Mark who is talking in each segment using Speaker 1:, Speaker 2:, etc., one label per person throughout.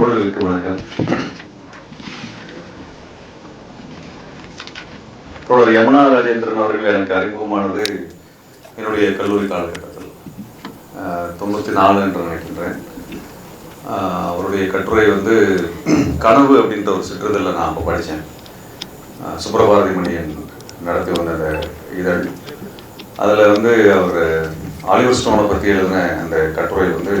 Speaker 1: தோழர்களுக்கு வணக்கம் தோழர் யமுனா ராஜேந்திரன் அவர்கள் எனக்கு அறிமுகமானது என்னுடைய கல்லூரி காலகட்டத்தில். தொண்ணூற்றி நாலு என்று நினைக்கின்றேன். அவருடைய கட்டுரை வந்து கனவு அப்படின்ற ஒரு சிற்றிதழில் நான் அப்போ படித்தேன் சுப்பிரபாரதி மணியன் நடத்தி வந்த அந்த இதழ். அதில் வந்து அவர் ஆலிவர் ஸ்டோனை பற்றி எழுதின அந்த கட்டுரை வந்து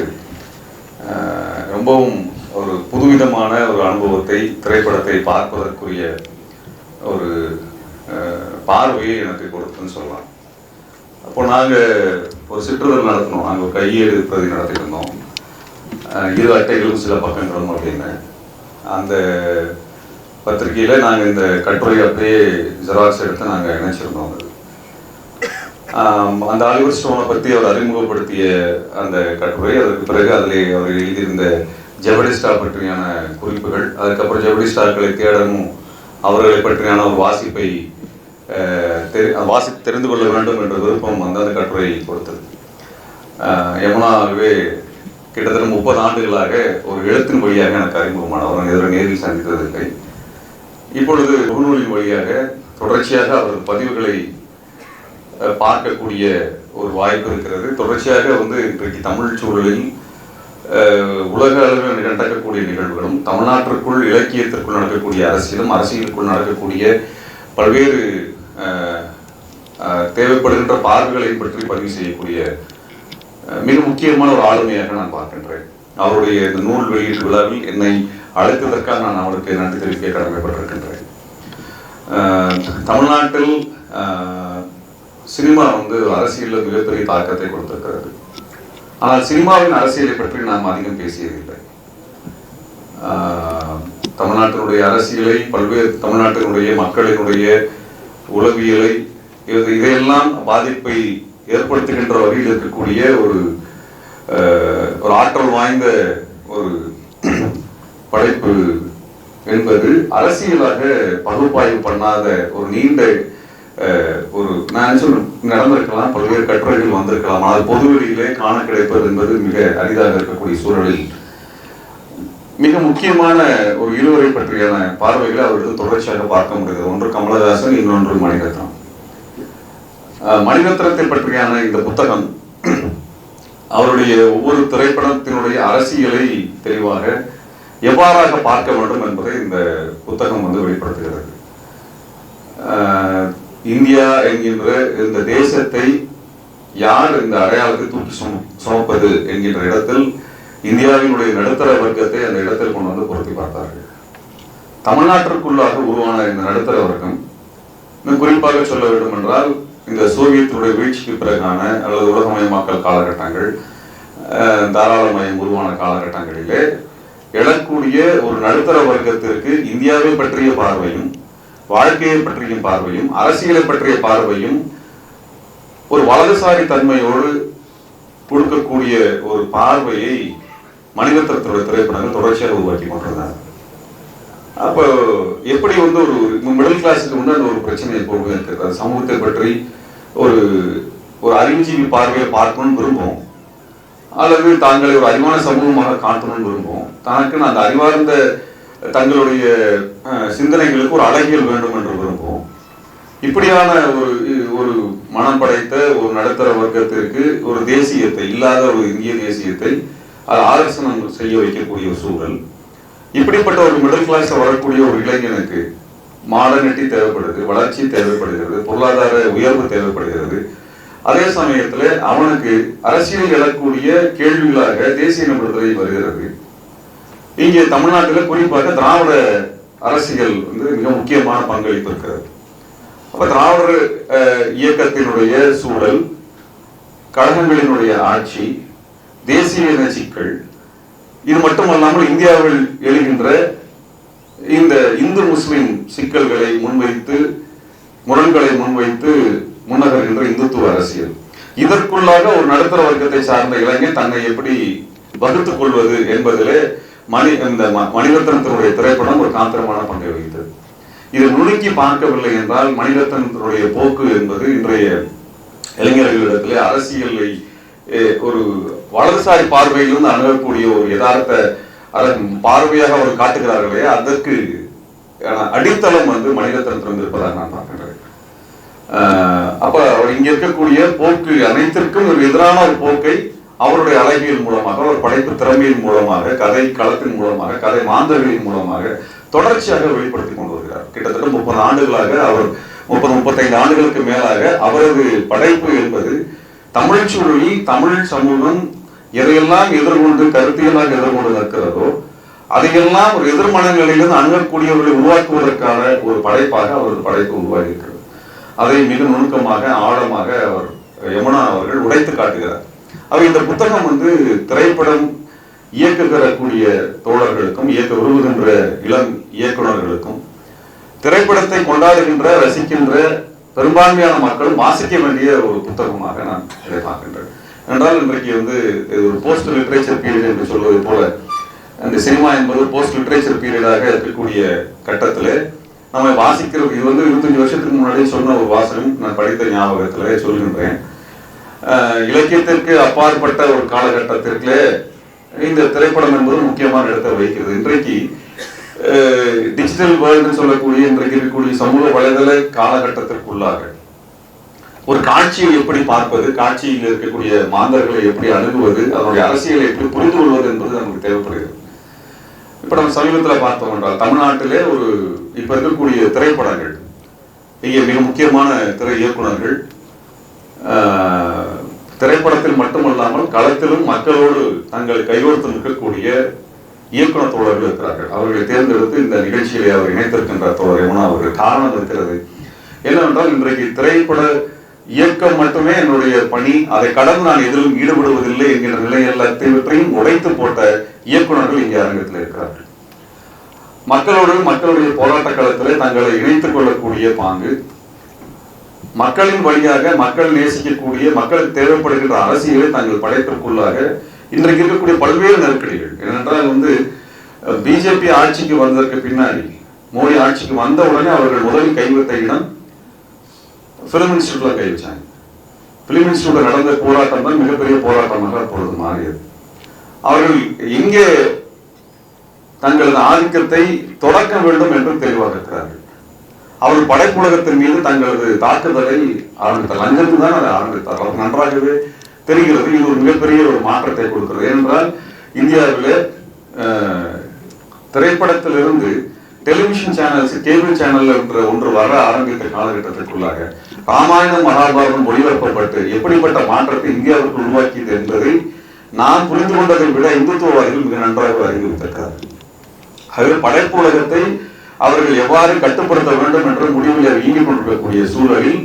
Speaker 1: ரொம்பவும் ஒரு புதுவிதமான ஒரு அனுபவத்தை திரைப்படத்தை பார்ப்பதற்குரிய ஒரு பார்வையை எனக்கு கொடுத்துன்னு சொல்லலாம். அப்போ நாங்கள் ஒரு சிற்றுதல் நடத்தினோம். நாங்கள் கையேடு பிரதி நடத்திருந்தோம் இரு அட்டைகளும் சில பக்கங்களும் அப்படின்னு. அந்த பத்திரிகையில் நாங்கள் இந்த கட்டுரை அப்படியே ஜெராக்ஸ் எடுத்து நாங்கள் இணைச்சிருந்தோம் அது. அந்த ஆலிவர் ஸ்டோனை பற்றி அவர் அறிமுகப்படுத்திய அந்த கட்டுரை அதற்கு பிறகு அதில் அவர் எழுதியிருந்த ஜெபடிஸ்டா பற்றியான குறிப்புகள் அதுக்கப்புறம் ஜெபடிஸ்டாக்களை தேடவும் அவர்களை பற்றியான ஒரு வாசிப்பை தெரி வாசி தெரிந்து கொள்ள வேண்டும் என்ற விருப்பம் வந்து அந்த கட்டுரை கொடுத்தது. யமுனாவே கிட்டத்தட்ட முப்பது ஆண்டுகளாக ஒரு எழுத்தின் வழியாக எனக்கு அறிமுகமானவர் இதுவரை நேரில் சந்தித்ததில்லை. இப்பொழுது முகநூலின் வழியாக தொடர்ச்சியாக அவர் பதிவுகளை பார்க்கக்கூடிய ஒரு வாய்ப்பு இருக்கிறது. தொடர்ச்சியாக வந்து இன்றைக்கு தமிழ் சூழலில் உலக அளவில் நடக்கக்கூடிய நிகழ்வுகளும் தமிழ்நாட்டிற்குள் இலக்கியத்திற்குள் நடக்கக்கூடிய அரசியலும் அரசியலுக்குள் நடக்கக்கூடிய பல்வேறு தேவைப்படுகின்ற பார்வைகளை பற்றி பதிவு செய்யக்கூடிய மிக முக்கியமான ஒரு ஆளுமையாக நான் பார்க்கின்றேன். அவருடைய இந்த நூல் வெளியீட்டு விழாவில் என்னை அழைத்ததற்காக நான் அவருக்கு நன்றி தெரிவிக்க கடமைப்பட்டிருக்கின்றேன். தமிழ்நாட்டில் சினிமா வந்து அரசியலில் மிகப்பெரிய தாக்கத்தை கொடுத்திருக்கிறது. ஆனால் சினிமாவின் அரசியலை பற்றி நாம் அதிகம் பேசியதில்லை. தமிழ்நாட்டினுடைய அரசியலை பல்வேறு தமிழ்நாட்டினுடைய மக்களினுடைய உளவியலை இது இதையெல்லாம் பாதிப்பை ஏற்படுத்துகின்ற வகையில் இருக்கக்கூடிய ஒரு ஒரு ஆற்றல் வாய்ந்த ஒரு படைப்பு என்பது அரசியலாக பகுப்பாய்வு பண்ணாத ஒரு நீண்ட ஒரு நான் சொல்ல நடந்திருக்கலாம் பல்வேறு கட்டுரைகள் வந்திருக்கலாம் ஆனால் பொதுவெளியிலே காண கிடைப்பது என்பது மிக அரிதாக இருக்கக்கூடிய சூழலில். மிக முக்கியமான ஒரு இருவரை பற்றியான பார்வைகளை அவர்கள் தொடர்ச்சியாக பார்க்க முடியுது ஒன்று கமலஹாசன் இன்னொன்று மணிரத்னம். மணிரத்னத்தை பற்றியான இந்த புத்தகம் அவருடைய ஒவ்வொரு திரைப்படத்தினுடைய அரசியலை தெளிவாக எவ்வாறாக பார்க்க வேண்டும் என்பதை இந்த புத்தகம் வந்து வெளிப்படுத்துகிறது. இந்தியா என்கின்ற இந்த தேசத்தை யார் இந்த அடையாளத்தை தூக்கி சுமப்பது என்கின்ற இடத்தில் இந்தியாவினுடைய நடுத்தர வர்க்கத்தை அந்த இடத்தில் கொண்டு வந்து பொருத்தி பார்த்தார்கள். தமிழ்நாட்டிற்குள்ளாக உருவான இந்த நடுத்தர வர்க்கம் குறிப்பாக சொல்ல வேண்டும் என்றால் இந்த சோவியத்தினுடைய வீழ்ச்சிக்கு பிறகான அல்லது உலகமயமாக்கல் காலகட்டங்கள் தாராளமயம் உருவான காலகட்டங்களிலே எழக்கூடிய ஒரு நடுத்தர வர்க்கத்திற்கு இந்தியாவை பற்றிய பார்வையும் வாழ்க்கையை பற்றிய பார்வையும் அரசியலை பற்றிய பார்வையும் ஒரு வலதுசாரி தன்மையோடு கொடுக்கக்கூடிய ஒரு பார்வையை மணிரத்னத்துடைய திரைப்படங்கள் தொடர்ச்சியாக உருவாக்கி கொண்டிருந்தாங்க அப்போ எப்படி வந்து ஒரு மிடில் கிளாஸுக்கு முன்னாடி ஒரு பிரச்சனை எப்போதுமே இருக்குது அது சமூகத்தை பற்றி ஒரு ஒரு அறிவுஜீவி பார்வையை பார்க்கணும்னு விரும்பும் அல்லது தாங்களை ஒரு அறிவான சமூகமாக காட்டணும்னு விரும்பும் தனக்குன்னு அந்த அறிவார்ந்த தங்களுடைய சிந்தனைகளுக்கு ஒரு அழகியல் வேண்டும் என்று விரும்பும் இப்படியான ஒரு ஒரு மனம் படைத்த ஒரு நடுத்தர வர்க்கத்திற்கு ஒரு தேசியத்தை இல்லாத ஒரு இந்திய தேசியத்தை அது ஆலோசனம் செய்ய வைக்கக்கூடிய ஒரு சூழல். இப்படிப்பட்ட ஒரு மிடில் கிளாஸ் வரக்கூடிய ஒரு இளைஞனுக்கு மாடர்னிட்டி தேவைப்படுது வளர்ச்சி தேவைப்படுகிறது பொருளாதார உயர்வு தேவைப்படுகிறது. அதே சமயத்தில் அவனுக்கு அரசியல் எழக்கூடிய கேள்விகளாக தேசிய விடுதலை வருகிறது. இங்கே தமிழ்நாட்டில் குறிப்பாக திராவிட அரசியல் வந்து மிக முக்கியமான பங்களிப்பு இருக்கிறது. அப்ப திராவிட இயக்கத்தினுடைய சூழல் கழகங்களினுடைய ஆட்சி தேசிய இன சிக்கல் இது மட்டுமல்லாமல் இந்தியாவில் எழுகின்ற இந்த இந்து முஸ்லிம் சிக்கல்களை முன்வைத்து முரண்களை முன்வைத்து முன்னகர்கின்ற இந்துத்துவ அரசியல். இதற்குள்ளாக ஒரு நடுத்தர வர்க்கத்தை சார்ந்த இளைஞன் தன்னை எப்படி வகுத்துக் கொள்வது என்பதிலே மணி இந்த ம- மணிரத்னத்தினுடைய திரைப்படம் ஒரு காந்திரமான பங்கை வகித்தது. இதை நுணுக்கி பார்க்கவில்லை என்றால் மணிரத்னத்தினுடைய போக்கு என்பது இன்றைய இளைஞர்களிடத்திலே அரசியலை ஒரு வலதுசாரி பார்வையிலிருந்து அணுகக்கூடிய ஒரு யதார்த்த அதன் பார்வையாக அவர் காட்டுகிறார்களே அதற்கு அடித்தளம் வந்து மணிரத்னத்திடம் இருப்பதாக நான் பார்க்கின்றேன். அப்ப அவர் இங்க இருக்கக்கூடிய போக்கு அனைத்திற்கும் ஒரு எதிரான ஒரு போக்கை அவருடைய அழகியல் மூலமாக அவர் படைப்பு திறமையின் மூலமாக கதை களத்தின் மூலமாக கதை மாந்தர்களின் மூலமாக தொடர்ச்சியாக வெளிப்படுத்தி கொண்டு வருகிறார். கிட்டத்தட்ட முப்பது ஆண்டுகளாக அவர் முப்பது முப்பத்தைந்து ஆண்டுகளுக்கு மேலாக அவரது படைப்பு என்பது தமிழ் சூழலில் தமிழ் சமூகம் எதையெல்லாம் எதிர்கொண்டு கருத்தியலாக எதிர்கொண்டு நிற்கிறதோ அதையெல்லாம் ஒரு எதிர்மனங்களிலிருந்து அணுகக்கூடியவர்களை உருவாக்குவதற்கான ஒரு படைப்பாக அவரது படைப்பு உருவாகி இருக்கிறது அதை மிக நுணுக்கமாக ஆழமாக அவர் யமுனா அவர்கள் உடைத்து காட்டுகிறார். அவர் இந்த புத்தகம் வந்து திரைப்படம் இயக்குகிறக்கூடிய தோழர்களுக்கும் இயக்க விரும்புகின்ற இளம் இயக்குனர்களுக்கும் திரைப்படத்தை கொண்டாடுகின்ற ரசிக்கின்ற பெரும்பான்மையான மக்களும் வாசிக்க வேண்டிய ஒரு புத்தகமாக நான் இதை பார்க்கின்றேன். என்றால் இன்றைக்கு வந்து இது ஒரு போஸ்ட் லிட்ரேச்சர் பீரியட் என்று சொல்வது போல அந்த சினிமா என்பது போஸ்ட் லிட்ரேச்சர் பீரியடாக இருக்கக்கூடிய கட்டத்தில் நம்ம வாசிக்கிற இது வந்து இருபத்தஞ்சு வருஷத்துக்கு முன்னாடியே சொன்ன ஒரு வாசகம் நான் படித்த ஞாபகத்திலே சொல்கின்றேன். இலக்கியத்திற்கு அப்பாற்பட்ட ஒரு காலகட்டத்திற்கு இந்த திரைப்படம் என்பது முக்கியமான இடத்தை வகிக்கிறது. இன்றைக்கு டிஜிட்டல் வேர்ல்டு சொல்லக்கூடிய இன்றைக்கு இருக்கக்கூடிய சமூக வலைதள காலகட்டத்திற்குள்ளாக ஒரு காட்சியை எப்படி பார்ப்பது காட்சியில் இருக்கக்கூடிய மாந்தர்களை எப்படி அணுகுவது அதனுடைய அரசியலை எப்படி புரிந்து கொள்வது என்பது நமக்கு தேவைப்படுகிறது. இப்ப நம்ம சமீபத்தில் பார்த்தோம் என்றால் தமிழ்நாட்டிலே ஒரு இப்ப இருக்கக்கூடிய திரைப்படங்கள் இங்கே மிக முக்கியமான திரை இயக்குனர்கள் திரைப்படத்தில் மட்டுமல்லாமல் களத்திலும் மக்களோடு தங்கள் கைகோர்த்து நிற்கக்கூடிய இயக்குனர் தோழர்கள் இருக்கிறார்கள். அவர்களை தேர்ந்தெடுத்து இந்த நிகழ்ச்சியிலே அவர் இணைத்திருக்கின்ற தோழர் யமுனா அவர்கள். காரணம் இருக்கிறது. என்னவென்றால் இன்றைக்கு திரைப்பட இயக்கம் மட்டுமே என்னுடைய பணி. அதை கடந்து நான் எதிலும் ஈடுபடுவதில்லை என்கிற நிலை எல்லாத்தையும் உடைத்து போட்ட இயக்குனர்கள் இங்கே அரங்கத்தில் இருக்கிறார்கள். மக்களோடு மக்களுடைய போராட்ட களத்திலே தங்களை இணைத்துக் கொள்ளக்கூடிய பாங்கு. மக்களின் வழியாக மக்கள் நேசிக்கக்கூடிய மக்களுக்கு தேவைப்படுகின்ற அரசியலை தங்கள் படைப்பிற்குள்ளாக இன்றைக்கு இருக்கக்கூடிய பல்வேறு நெருக்கடிகள். ஏனென்றால் வந்து பிஜேபி ஆட்சிக்கு வந்ததற்கு பின்னாடி மோடி ஆட்சிக்கு வந்த உடனே அவர்கள் முதல் கைவிட்ட இடம் பிலிம் இன்ஸ்டியூட்ல கை வச்சாங்க பிலிம் இன்ஸ்டியூட்ல நடந்த போராட்டம் தான் மிகப்பெரிய போராட்டமாக அப்பொழுது மாறியது. அவர்கள் எங்கே தங்களது ஆதிக்கத்தை தொடக்க வேண்டும் என்று தெளிவாக இருக்கிறார்கள். அவர் படைப்புலகத்தின் மீது தங்களது தாக்குதலை ஆரம்பித்தார். அங்கிருந்து தான் அதை ஆரம்பித்தார். அவர் நன்றாகவே தெரிகிறது. இது ஒரு மிகப்பெரிய ஒரு மாற்றத்தை கொடுக்கிறது. ஏனென்றால் இந்தியாவிலே திரைப்படத்திலிருந்து டெலிவிஷன் சேனல்ஸ் கேபிள் சேனல் என்ற ஒன்று வர ஆரம்பித்த காலகட்டத்திற்குள்ளாக ராமாயணம் மகாபாரதம் ஒளிபரப்பப்பட்டு எப்படிப்பட்ட மாற்றத்தை இந்தியாவிற்கு உருவாக்கியது என்பதை நான் புரிந்து கொண்டதை விட இந்துத்துவவாதிகள் மிக நன்றாக அறிவித்திருக்கிறார். அதில் படைப்பு உலகத்தை அவர்கள் எவ்வாறு கட்டுப்படுத்த வேண்டும் என்ற முடிவில் இயங்கிக் கொண்டிருக்கக்கூடிய சூழலில்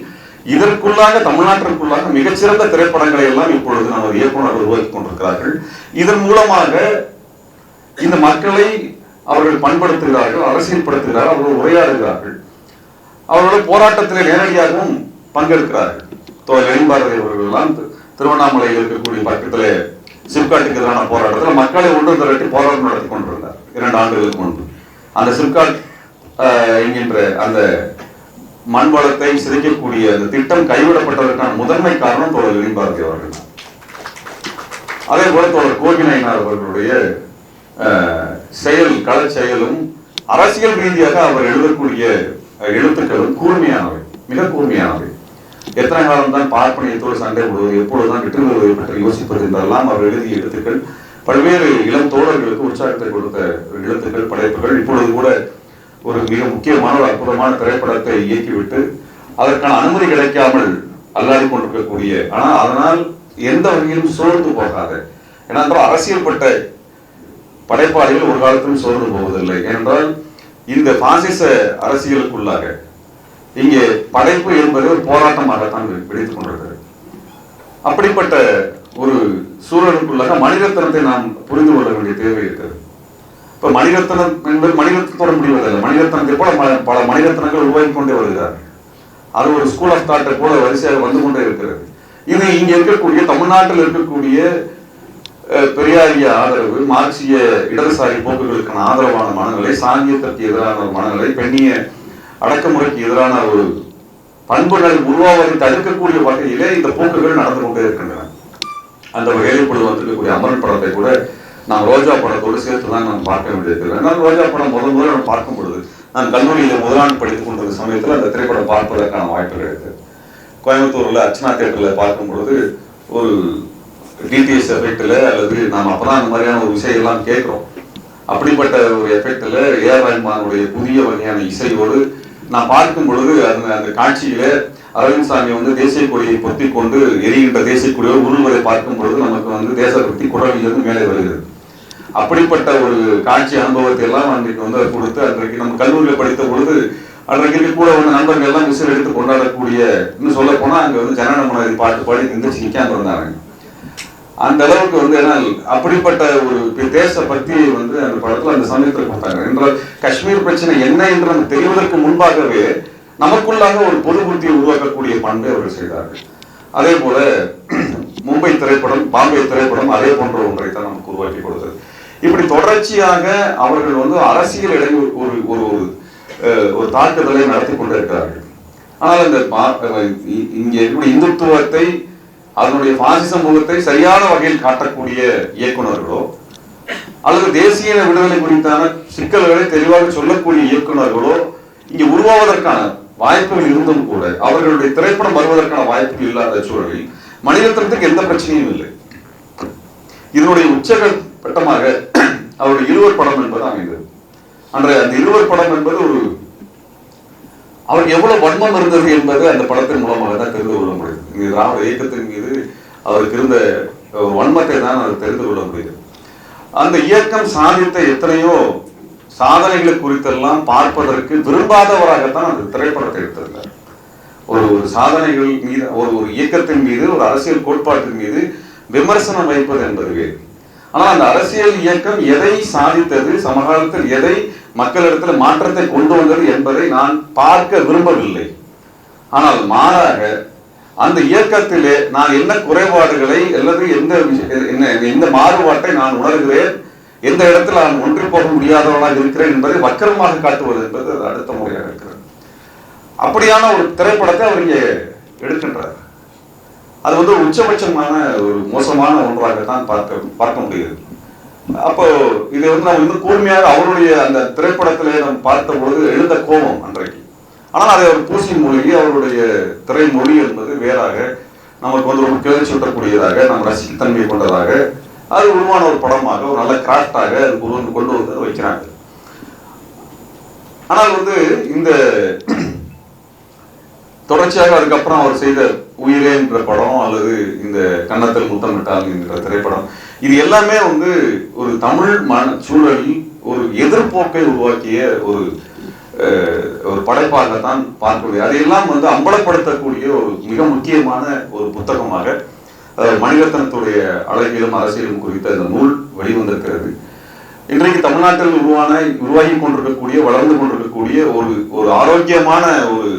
Speaker 1: இதற்குள்ளாக தமிழ்நாட்டிற்குள்ளாக மிகச்சிறந்த திரைப்படங்களை எல்லாம் இப்பொழுது நமது இயக்குனர் உருவாக்கிக் கொண்டிருக்கிறார்கள். இதன் மூலமாக இந்த மக்களை அவர்கள் பண்படுத்துகிறார்கள் அரசியல்படுத்துகிறார்கள் அவர்கள் உரையாடுகிறார்கள். அவர்களோட போராட்டத்தில் நேரடியாகவும் பங்கெடுக்கிறார்கள். பாரதி எழில்பாரதி அவர்கள் எல்லாம் திருவண்ணாமலையில் இருக்கக்கூடிய பக்கத்திலே சிப்காட்டுக்கு எதிரான போராட்டத்தில் மக்களை ஒன்று திரட்டி போராட்டம் நடத்தி கொண்டிருந்தார். இரண்டு ஆண்டுகளுக்கு முன்பு. அந்த சிப்காட் என்கின்ற அந்த மண் வளத்தை சிதைக்கக்கூடிய அந்த திட்டம் கைவிடப்பட்டதற்கான முதன்மை காரணம் தோழர் எழில்பாரதி அவர்கள். அதே போல தோழர் கோபிநாயனார் அவர்களுடைய அஹ், செயல் கள செயலும் அரசியல் ரீதியாக அவர் எழுதக்கூடிய அஹ், எழுத்துக்களும் கூர்மையானவை மிக கூர்மையானவை. எத்தனை காலம் தான் பார்ப்பனியத்தோடு சண்டை போடுவது எப்பொழுதுதான் வெற்றி பெறுவதை பற்றி யோசிப்பது என்றெல்லாம் அவர் எழுதிய எழுத்துக்கள். பல்வேறு இளம் தோழர்களுக்கு உற்சாகத்தை கொடுத்த எழுத்துக்கள் படைப்புகள். இப்பொழுது கூட ஒரு மிக முக்கியமான ஒரு அற்புதமான திரைப்படத்தை இயக்கிவிட்டு அதற்கான அனுமதி கிடைக்காமல் அல்லாடி கொண்டிருக்கக்கூடிய ஆனால் அதனால் எந்த வகையிலும் சோர்ந்து போகாத. ஏனென்றால் அரசியல்பட்ட படைப்பாளிகள் ஒரு காலத்திலும் சோர்ந்து போவதில்லை. ஏனென்றால் இந்த பாசிச அரசியலுக்குள்ளாக இங்கே படைப்பு என்பது ஒரு போராட்டமாகத்தான் பிடித்துக் கொண்டிருக்கிறது. அப்படிப்பட்ட ஒரு சூழலுக்குள்ளாக மனிதத்தனத்தை நாம் புரிந்து கொள்ள வேண்டிய தேவை இருக்கிறது. இப்ப மணிரத்னம் என்பது மணிரத்னத்தோட முடிவதில்லை. மணிரத்னத்தை போல ம- பல மணிரத்னங்கள் உருவாகி கொண்டே வருகிறார்கள் அது ஒரு ஸ்கூல் ஆஃப் தாட்டை போல வரிசையாக வந்து கொண்டே இருக்கிறது. இது இங்க இருக்கக்கூடிய தமிழ்நாட்டில் இருக்கக்கூடிய பெரியாரிய ஆதரவு மார்க்சிய இடதுசாரி போக்குகளுக்கான ஆதரவான மனநிலை சாங்கியத்திற்கு எதிரான ஒரு மனநிலை பெண்ணிய அடக்குமுறைக்கு எதிரான ஒரு பண்புகள் உருவாவதை தடுக்கக்கூடிய வகையிலே இந்த போக்குகள் நடந்து கொண்டே இருக்கின்றன. அந்த வகையில் இப்பொழுது வந்திருக்கக்கூடிய அமரன் படத்தை கூட நான் ரோஜா படத்தோடு சேர்த்து தான் நான் பார்க்க வேண்டியிருக்கிறது. நான் ரோஜா படம் முதல் முதல் நான் பார்க்கும் பொழுது நான் கல்லூரியில் முதலாண்டு படித்துக் கொண்டிருந்த சமயத்தில் அந்த திரைப்படம் பார்ப்பதற்கான வாய்ப்பு கிடைத்தது கோயம்புத்தூரில் அர்ச்சனா தேட்டரில் பார்க்கும் பொழுது ஒரு டிடிஎஸ் எஃபெக்டில் அல்லது நாம் அப்பதான் அந்த மாதிரியான ஒரு விஷயெல்லாம் கேட்குறோம். அப்படிப்பட்ட ஒரு எஃபெக்டில் ஏஆர் ரஹ்மானுடைய புதிய வகையான இசையோடு நான் பார்க்கும் பொழுது அந்த அந்த காட்சியில அரவிந்த் சாமி வந்து தேசிய கொடியை பொத்தி கொண்டு எரிகின்ற தேசிய கொடியோடு உருவதை பார்க்கும் பொழுது நமக்கு வந்து தேசபக்தி குரல் மேலே வருகிறது. அப்படிப்பட்ட ஒரு காட்சி அனுபவத்தை எல்லாம் அன்றைக்கு வந்து அவர் கொடுத்து அன்றைக்கு நம்ம கல்லூரியில் படித்த பொழுது அன்றைக்கு கூட வந்து நண்பர்கள் எல்லாம் விசில் எடுத்து கொண்டாடக்கூடிய இன்னும் சொல்ல போனா அங்க வந்து ஜனநாயக பாட்டு பாடி நின்று நிக்காம இருந்தாங்க. அந்த அளவுக்கு வந்து ஏன்னா அப்படிப்பட்ட ஒரு தேச பக்தியை வந்து அந்த படத்துல அந்த சமயத்தில் கொடுத்தாங்க. என்றால் காஷ்மீர் பிரச்சனை என்ன என்று நமக்கு தெரிவதற்கு முன்பாகவே நமக்குள்ளாக ஒரு பொது புத்தியை உருவாக்கக்கூடிய பண்பை அவர்கள் செய்தார்கள். அதே போல மும்பை திரைப்படம் பாம்பே திரைப்படம் அதே போன்ற ஒன்றை தான் நமக்கு உருவாக்கி கொடுத்தது. இப்படி தொடர்ச்சியாக அவர்கள் வந்து அரசியல் இடை ஒரு ஒரு ஒரு அஹ், ஒரு தாக்குதலை நடத்தி கொண்டிருக்கிறார்கள். ஆனால் இந்த இங்கே இருக்கக்கூடிய இந்துத்துவத்தை அதனுடைய பாசிச முகத்தை சரியான வகையில் காட்டக்கூடிய இயக்குனர்களோ அல்லது தேசிய விடுதலை குறித்தான சிக்கல்களை தெளிவாக சொல்லக்கூடிய இயக்குனர்களோ இங்கே உருவாவதற்கான வாய்ப்புகள் இருந்தும் கூட அவர்களுடைய திரைப்படம் வருவதற்கான வாய்ப்புகள் இல்லாத சூழலில் மனிதத்திற்கு எந்த பிரச்சனையும் இல்லை. இதனுடைய வட்டமாக அவருடைய இருவர் படம் என்பது அமைந்தது. அன்றைய அந்த இருவர் படம் என்பது ஒரு அவருக்கு எவ்வளவு வன்மம் இருந்தது என்பது அந்த படத்தின் மூலமாக தான் தெரிந்து கொள்ள முடியுது இந்த திராவிட இயக்கத்தின் மீது அவருக்கு இருந்த வன்மத்தை தான் அவர் தெரிந்து கொள்ள முடியுது அந்த இயக்கம் சாதித்த எத்தனையோ சாதனைகளை குறித்தெல்லாம் பார்ப்பதற்கு விரும்பாதவராகத்தான் அந்த திரைப்படத்தை எடுத்திருந்தார். ஒரு ஒரு சாதனைகள் மீது ஒரு ஒரு இயக்கத்தின் மீது ஒரு அரசியல் கோட்பாட்டின் மீது விமர்சனம் வைப்பது என்பது வேறு. ஆனால் அந்த அரசியல் இயக்கம் எதை சாதித்தது சமகாலத்தில் எதை மக்களிடத்தில் மாற்றத்தை கொண்டு வந்தது என்பதை நான் பார்க்க விரும்பவில்லை. ஆனால் மாறாக அந்த இயக்கத்திலே நான் என்ன குறைபாடுகளை அல்லது எந்த என்ன எந்த மாறுபாட்டை நான் உணர்கிறேன் எந்த இடத்தில் நான் ஒன்றி போக முடியாதவனாக இருக்கிறேன் என்பதை வக்கரமாக காட்டுவது என்பது அது அடுத்த முறையாக இருக்கிறது. அப்படியான ஒரு திரைப்படத்தை அவர் இங்கே எடுக்கின்றார். அது வந்து உச்சபட்சமான ஒரு மோசமான ஒன்றாக தான் பார்க்க பார்க்க முடியுது அப்போ இதை வந்து நம்ம இன்னும் கூர்மையாக அவருடைய அந்த திரைப்படத்திலே நாம் பார்த்த பொழுது எழுந்த கோபம் அன்றைக்கு. ஆனால் அதை அவர் பூசி மொழி அவருடைய திரைமொழி என்பது வேறாக நமக்கு வந்து ரொம்ப கிளர்ச்சி விட்டக்கூடியதாக நாம் ரசிக்கத்தன்மை கொண்டதாக அது உருவான ஒரு படமாக ஒரு நல்ல கிராஃப்டாக அது கொண்டு கொண்டு வந்து வைக்கிறாங்க. ஆனால் வந்து இந்த தொடர்ச்சியாக அதுக்கப்புறம் அவர் செய்த உயிரே என்ற படம் அல்லது இந்த கன்னத்தில் முத்தமிட்டால் என்கிற திரைப்படம் இது எல்லாமே வந்து ஒரு தமிழ் மன சூழலில் ஒரு எதிர்ப்போக்கை உருவாக்கிய ஒரு ஒரு படைப்பாகத்தான் பார்க்கக்கூடிய அதையெல்லாம் வந்து அம்பலப்படுத்தக்கூடிய ஒரு மிக முக்கியமான ஒரு புத்தகமாக அஹ், மணிரத்னத்துடைய அழகியலும் அரசியலும் குறித்த அந்த நூல் வெளிவந்திருக்கிறது. இன்றைக்கு தமிழ்நாட்டில் உருவான உருவாகி கொண்டிருக்கக்கூடிய வளர்ந்து கொண்டிருக்கக்கூடிய ஒரு ஒரு ஆரோக்கியமான ஒரு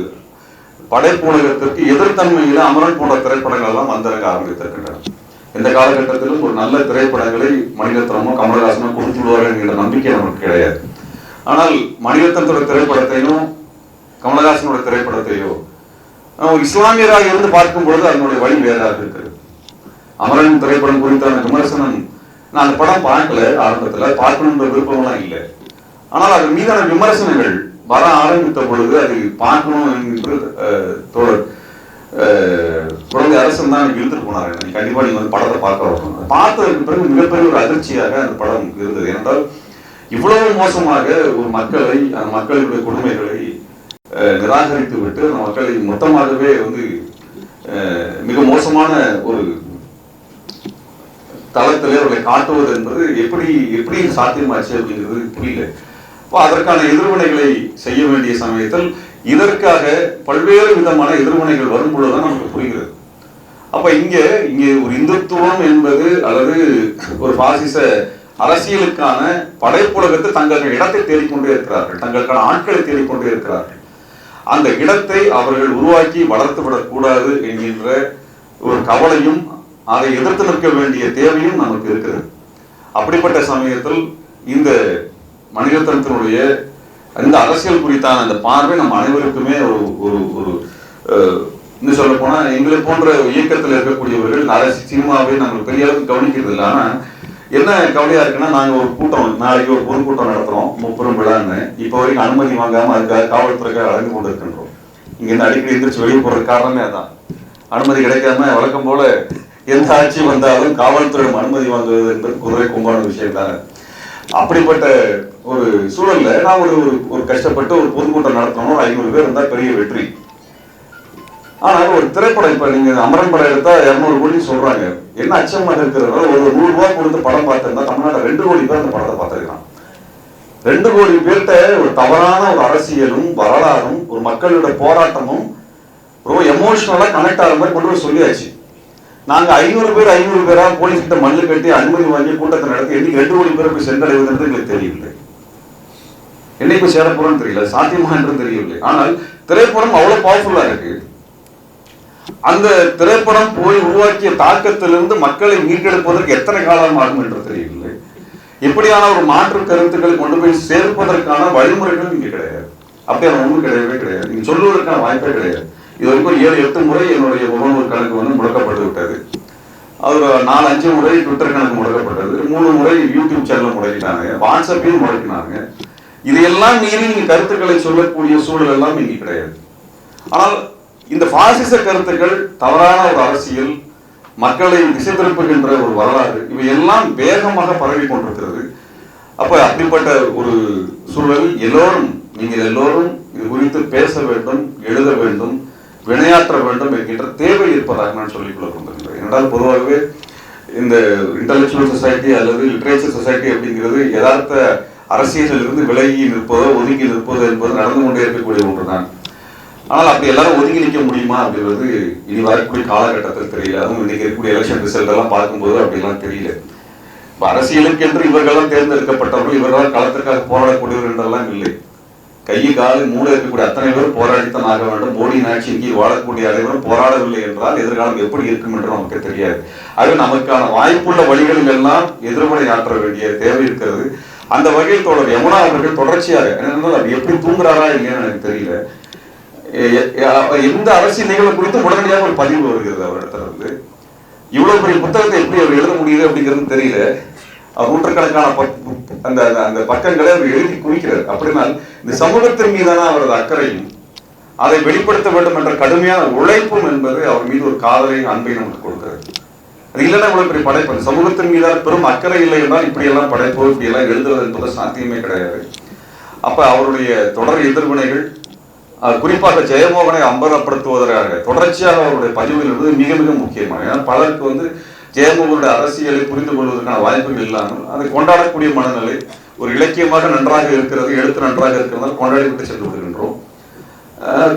Speaker 1: படைப்புலகத்திற்கு எதிர்த்தன்மையில அமரன் போன்ற திரைப்படங்கள் எல்லாம் வந்திறங்க ஆரம்பித்திருக்கின்றன. இந்த காலகட்டத்திலும் ஒரு நல்ல திரைப்படங்களை மணிரத்னமோ கமலஹாசனோ கொடுத்து விடுவார்கள் என்கிற நம்பிக்கை நமக்கு கிடையாது. ஆனால் மணிரத்னத்தோட திரைப்படத்தையும் கமலஹாசனோட திரைப்படத்தையோ இஸ்லாமியராக இருந்து பார்க்கும் பொழுது அதனுடைய வழி வேறாக இருக்கிறது அமரன் திரைப்படம் குறித்தான விமர்சனம் நான் அந்த படம் பார்க்கல ஆரம்பத்தில் பார்க்கணுன்ற விருப்பம்லாம் இல்லை. ஆனால் அதன் மீதான விமர்சனங்கள் வர ஆரம்பித்த பொழுது அது பார்க்கணும் என்று அஹ், தோழர். குழந்தை அரசன் தான் எனக்கு இழுத்துட்டு போனாரு. நீ கண்டிப்பா நீங்க வந்து படத்தை பார்க்க வரணும். பார்த்ததுக்கு பிறகு மிகப்பெரிய ஒரு அதிர்ச்சியாக அந்த படம் இருந்தது. ஏனென்றால் இவ்வளவு மோசமாக ஒரு மக்களை அந்த மக்களுடைய கொடுமைகளை அஹ், நிராகரித்து விட்டு அந்த மக்களை மொத்தமாகவே வந்து மிக மோசமான ஒரு தளத்திலே அவர்களை காட்டுவது என்பது எப்படி எப்படி சாத்தியமாச்சு அப்படிங்கிறது புரியல. அதற்கான எதிர்வினைகளை செய்ய வேண்டிய சமயத்தில் இதற்காக பல்வேறு விதமான எதிர்வினைகள் வரும் பொழுதுதான் நமக்கு புரிகிறது. அப்ப இங்க இங்கே ஒரு இந்துத்துவம் என்பது அல்லது ஒரு பாசிச அரசியலுக்கான படைப்புலகத்தை தங்கள் இடத்தை தேடிக்கொண்டே இருக்கிறார்கள். தங்களுக்கான ஆட்களை தேடிக்கொண்டே இருக்கிறார்கள். அந்த இடத்தை அவர்கள் உருவாக்கி வளர்த்து விடக்கூடாது என்கின்ற ஒரு கவலையும் அதை எதிர்த்து நிற்க வேண்டிய தேவையும் நமக்கு இருக்கிறது. அப்படிப்பட்ட சமயத்தில் இந்த மனிதத்தனத்தினுடைய இந்த அரசியல் குறித்தான அந்த பார்வை நம்ம அனைவருக்குமே ஒரு ஒரு ஒரு இன்னும் சொல்ல போனா எங்களை போன்ற இயக்கத்தில் இருக்கக்கூடியவர்கள் அரசு சினிமாவை நம்ம பெரிய அளவுக்கு கவனிக்கிறது இல்லை. ஆனா என்ன கவலையா இருக்குன்னா நாங்க ஒரு கூட்டம் நாளைக்கு ஒரு பொதுக்கூட்டம் நடத்துறோம் முப்பெரும் விழான்னு. இப்போ வரைக்கும் அனுமதி வாங்காம அதுக்காக காவல்துறைக்காக போட்டு இருக்கின்றோம் இங்க இருந்து அடிக்கடி எந்திரிச்சு வெளியே போற காரணமே அதான். அனுமதி கிடைக்காம வழக்கம் போல எந்த ஆட்சி வந்தாலும் காவல்துறையிடம் அனுமதி வாங்குவது என்பது குதிரை கும்பான விஷயம் தானே அப்படிப்பட்ட ஒரு சூழல்ல நான் ஒரு ஒரு- கஷ்டப்பட்டு ஒரு பொதுக்கூட்டம் நடத்தணும். ஐநூறு பேர் இருந்தா பெரிய வெற்றி. ஆனால் ஒரு திரைப்படம் இப்ப நீங்க அமரன் படம் எடுத்தா இருநூறு கோடி சொல்றாங்க. என்ன அச்சமாக இருக்கிறதால ஒரு நூறு ரூபாய் கொடுத்து படம் பார்த்திருந்தா தமிழ்நாட்டில் ரெண்டு கோடி பேர் அந்த படத்தை பார்த்திருக்கான் ரெண்டு கோடி பேர்கிட்ட ஒரு தவறான ஒரு அரசியலும் வரலாறும் ஒரு மக்களோட போராட்டமும் ரொம்ப எமோஷனலா கனெக்ட் ஆகிற மாதிரி கொண்டு போய் சொல்லியாச்சு. நாங்க ஐநூறு பேர் ஐநூறு பேரா போலீஸ் கிட்ட மல்லு கட்டி அனுமதி வாங்கி கூட்டத்தை நடத்தி என்னைக்கு ரெண்டு கோடி பேர் போய் சென்றடைவதுன்றது எங்களுக்கு தெரியவில்லை. என்னைக்கு சேரப்போறோம்னு தெரியல சாத்தியமா என்றும் தெரியவில்லை. ஆனால் திரைப்படம் அவ்வளவு பவர்ஃபுல்லா இருக்கு. அந்த திரைப்படம் போய் உருவாக்கிய தாக்கத்திலிருந்து மக்களை மீட்டெடுப்பதற்கு எத்தனை காலம் ஆகும் என்று தெரியவில்லை. இப்படியான ஒரு மாற்று கருத்துக்களை கொண்டு போய் சேர்ப்பதற்கான வழிமுறைகள் இங்கே கிடையாது. அப்படியான ஒன்றும் கிடையவே கிடையாது. நீங்க சொல்லுவதற்கான வாய்ப்பே கிடையாது. இது வரைக்கும் ஏழு எட்டு முறை என்னுடைய முகநூல் கணக்கு வந்து முடக்கப்பட்டு விட்டது. அது நாலு அஞ்சு முறை ட்விட்டர் கணக்கு முடக்கப்பட்டது. மூணு முறை யூடியூப் சேனல் முடக்கினாங்க வாட்ஸ்அப்பையும் முடக்கினாங்க இதையெல்லாம் மீறி நீங்கள் கருத்துக்களை சொல்லக்கூடிய சூழல் எல்லாம் இங்க கிடையாது. ஆனால் இந்த பாசிச கருத்துக்கள் தவறான ஒரு அரசியல் மக்களை திசை திருப்புகின்ற ஒரு வரலாறு இவை எல்லாம் வேகமாக பரவி கொண்டிருக்கிறது. அப்ப அப்படிப்பட்ட ஒரு சூழல் எல்லோரும் நீங்கள் எல்லோரும் இது குறித்து பேச வேண்டும் எழுத வேண்டும் வினையாற்ற வேண்டும் என்கின்ற தேவை இருப்பதாக நான் சொல்லிக் கொள்ள விரும்புகின்றேன் என்றால் பொதுவாகவே இந்த இன்டலெக்சுவல் சொசைட்டி அல்லது லிட்ரேச்சர் சொசைட்டி அப்படிங்கிறது யதார்த்த அரசியலில் இருந்து விலகி நிற்பதோ ஒதுங்கி நிற்பதோ என்பது நடந்து கொண்டே இருக்கக்கூடிய ஒன்றுதான். ஆனால் அப்படி எல்லாரும் ஒதுங்கி நிற்க முடியுமா அப்படிங்கிறது இனி வரக்கூடிய காலகட்டத்தில் தெரியல. அதுவும் இன்னைக்கு இருக்கக்கூடிய எலெக்ஷன் ரிசல்ட் எல்லாம் பார்க்கும்போது அப்படிலாம் தெரியல. இப்போ அரசியலுக்கு என்று இவர்களெல்லாம் தேர்ந்தெடுக்கப்பட்டவர்கள் இவர்களால் களத்திற்காக போராடக்கூடியவர் என்றெல்லாம் இல்லை. கை காலு மூட இருக்கக்கூடிய அத்தனை பேரும் போராடித்தான் ஆக வேண்டும். மோடியின் ஆட்சியின் கீழ் வாழக்கூடிய அனைவரும் போராடவில்லை என்றால் எதிர்காலம் எப்படி இருக்கும் என்று நமக்கு தெரியாது. அது நமக்கான வாய்ப்புள்ள வழிகளில் எல்லாம் எதிர்மறை ஆற்ற வேண்டிய தேவை இருக்கிறது. அந்த வகையில் தொடர் யமுனா அவர்கள் தொடர்ச்சியாக என்னென்னால் அவர் எப்படி தூங்குறாரா இல்லையான்னு எனக்கு தெரியல. எந்த அரசியல் நிகழ்வு குறித்து உடனடியாக ஒரு பதிவு வருகிறது அவரிடத்துல இருந்து இவ்வளவு பெரிய புத்தகத்தை எப்படி அவர் எழுத முடியுது அப்படிங்கிறது தெரியல. நூற்றுக்கணக்கான அந்த அந்த- அந்த பக்கங்களை அவர் எழுதி குறிக்கிறார் அப்படினால் இந்த சமூகத்தின் மீதான அவரது அக்கறையும் அதை வெளிப்படுத்த வேண்டும் என்ற கடுமையான உழைப்பும் என்பது அவர் மீது ஒரு காதலையும் அன்பையும் நமக்கு கொடுக்கிறது. அது இல்லைன்னா இவ்வளவு பெரிய படைப்பு. அந்த சமூகத்தின் மீதான பெரும் அக்கறை இல்லை என்றால் இப்படி எல்லாம் படைப்போ இப்படி எல்லாம் எழுதுவது என்பது சாத்தியமே கிடையாது. அப்ப அவருடைய தொடர் எதிர்வினைகள் குறிப்பாக ஜெயமோகனை அம்பலப்படுத்துவதற்காக தொடர்ச்சியாக அவருடைய பதிவுகள் என்பது மிக மிக முக்கியமான. ஏன்னா பலருக்கு வந்து ஜெயமோகனுடைய அரசியலை புரிந்து கொள்வதற்கான வாய்ப்புகள் இல்லாமல் அதை கொண்டாடக்கூடிய மனநிலை ஒரு இலக்கியமாக நன்றாக இருக்கிறது எழுத்து நன்றாக இருக்கிறதால் கொண்டாடிவிட்டு சென்று விடுகின்றோம்.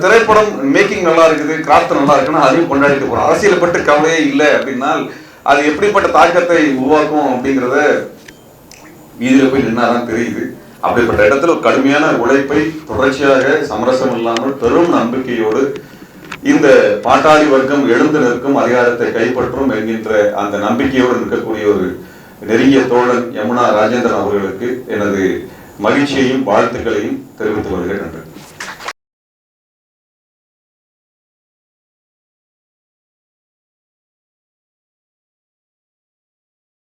Speaker 1: திரைப்படம் மேக்கிங் நல்லா இருக்குது கிராஃப்ட் நல்லா இருக்குன்னா அதையும் கொண்டாடிட்டு போகிறோம் அரசியலை பற்றி கவலையே இல்லை அப்படின்னால் அது எப்படிப்பட்ட தாக்கத்தை உருவாக்கும் அப்படிங்கிறத வீதியில் போய் நின்னாதான் தெரியுது. அப்படிப்பட்ட இடத்துல ஒரு கடுமையான உழைப்பை தொடர்ச்சியாக சமரசம் இல்லாமல் பெரும் நம்பிக்கையோடு இந்த பாட்டாளி வர்க்கம் எழுந்து நிற்கும் அதிகாரத்தை கைப்பற்றும் என்கின்ற அந்த நம்பிக்கையோடு இருக்கக்கூடிய ஒரு நெருங்கிய தோழன் யமுனா ராஜேந்திரன் அவர்களுக்கு எனது மகிழ்ச்சியையும் வாழ்த்துக்களையும் தெரிவித்துக் கொள்கிறேன் நன்றி.